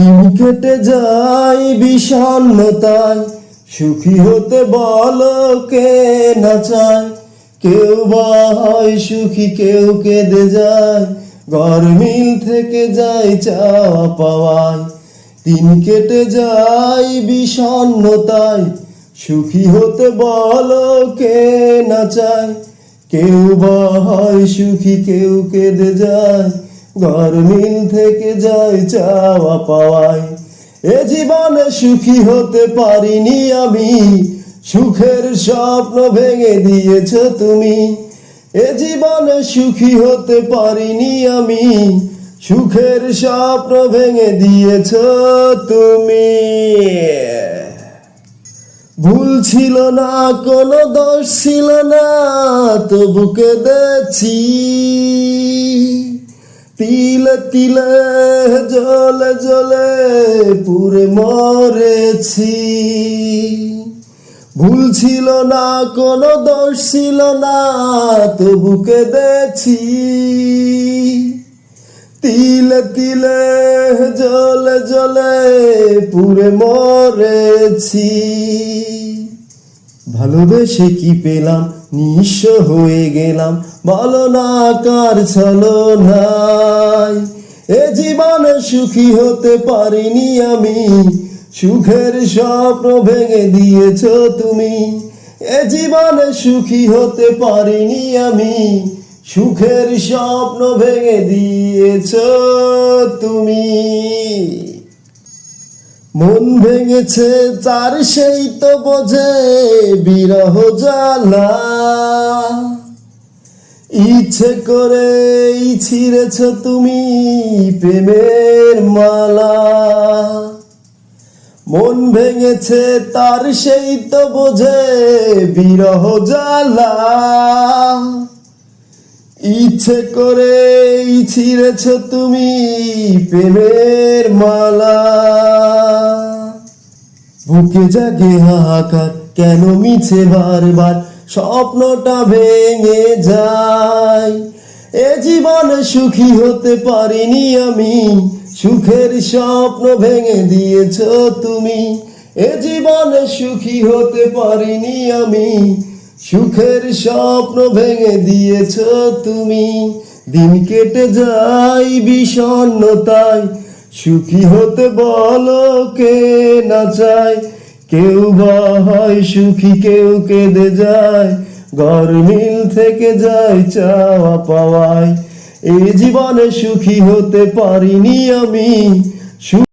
দিন কেটে যায় বিষণ্ণতায়, সুখী হতে বল কে না চায়। কেউ বা হয় সুখী, কেউ কেঁদে যায়। গরমিল থেকে যায় চাওয়া পাওয়ায়। দিন কেটে যায় বিষণ্ণতায়, সুখী হতে বল কে না চায়। কেউ বা হয় সুখী, কেউ কেঁদে যায়। গরমিল থেকে যায় চাওয়া পাওয়ায়। এ জীবনে সুখী হতে পারিনি আমি। সুখের স্বপ্ন ভেঙে দিয়েছ তুমি। এ জীবনে সুখী হতে পারিনি আমি। সুখের স্বপ্ন ভেঙে দিয়েছ তুমি। ভুল ছিল না, কোনো দোষ ছিল না, তবু কেঁদেছি। তিলে তিলে জলে জলে পুরে মরেছি। ভুল ছিল না, কোনো দোষ ছিল না, তবু কেঁদেছি। তিল তিলে জলে জলে পুরে মরেছি। ভালোবেসে কি পেলাম? নিঃস্ব হয়ে গেলাম, বলো না কার ছলো নাই এ জীবনে সুখী হতে পারিনি আমি, সুখের স্বপ্ন ভেঙে দিয়েছ তুমি। এ জীবনে সুখী হতে পারিনি আমি, সুখের স্বপ্ন ভেঙে দিয়েছ তুমি। মন ভেঙেছে, তার সেই তো বোঝে বিরহ জ্বালা। ইচ্ছে করে ছিঁড়েছ তুমি প্রেমের মালা। মন ভেঙেছে, তার সেই তো বোঝে বিরহ জ্বালা। ইচ্ছে করে ছিঁড়েছ তুমি প্রেমের মালা। বুকে জাগে হাহাকার, কেন মিছে বারবার? স্বপ্নটা ভেঙে যায়। এ জীবনে সুখী হতে পারিনি আমি। সুখের স্বপ্ন ভেঙে দিয়েছ তুমি। এ জীবনে সুখী হতে পারিনি আমি। সুখের স্বপ্ন ভেঙে দিয়েছ তুমি। দিন কেটে যাই বিষণ্ণতায়। সুখী হতে বলো কে না চায়? কেউ বা হয় সুখী, কেউ কেঁদে যায়। ঘর মিল থেকে যায় চাওয়া পাওয়ায়। এই জীবনে সুখী হতে পারিনি আমি।